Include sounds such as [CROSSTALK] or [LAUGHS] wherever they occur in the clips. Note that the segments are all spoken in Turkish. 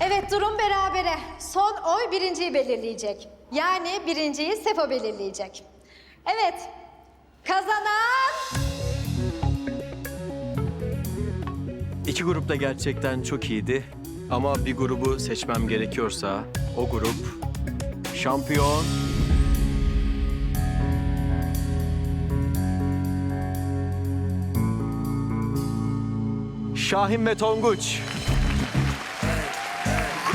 Evet durum berabere. Son oy birinciyi belirleyecek. Yani birinciyi Sefo belirleyecek. Evet. Kazanan İki grup da gerçekten çok iyiydi. Ama bir grubu seçmem gerekiyorsa o grup şampiyon Şahin ve Tonguç.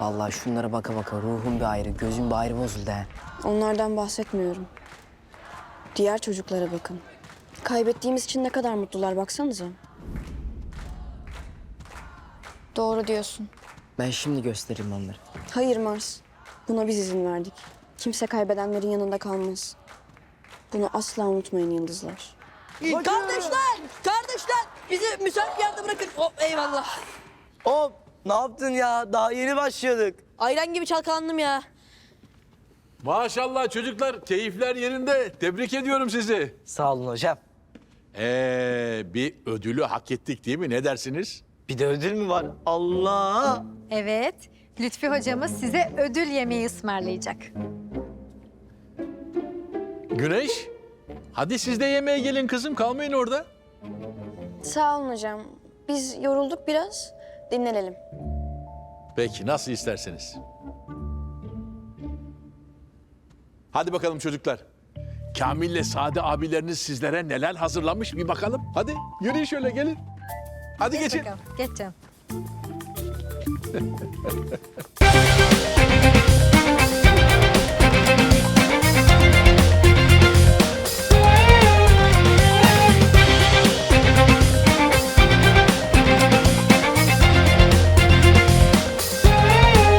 Vallahi şunlara baka baka ruhum bir ayrı, gözüm bir ayrı bozuldu ha. Onlardan bahsetmiyorum. Diğer çocuklara bakın. Kaybettiğimiz için ne kadar mutlular baksanıza. Doğru diyorsun. Ben şimdi gösteririm onları. Hayır Mars. Buna biz izin verdik. Kimse kaybedenlerin yanında kalmaz. Bunu asla unutmayın yıldızlar. Kardeşler, kardeşler bizi müsait bir yerde bırakın. Hop eyvallah. Hop, ne yaptın ya? Daha yeni başladık. Ayran gibi çalkalandım ya. Maşallah çocuklar, keyifler yerinde. Tebrik ediyorum sizi. Sağ olun hocam. Ee, bir ödülü hak ettik değil mi? Ne dersiniz? Bir de ödül mü var? Allah! Evet. Lütfi hocamız size ödül yemeği ısmarlayacak. Güneş, hadi siz de yemeğe gelin kızım. Kalmayın orada. Sağ olun hocam. Biz yorulduk biraz. Dinlenelim. Peki, nasıl isterseniz. Hadi bakalım çocuklar. Kamil'le Sade abileriniz sizlere neler hazırlamış bir bakalım. Hadi yürüyün şöyle gelin. Hadi geçin. Bakalım. Geç canım. [LAUGHS]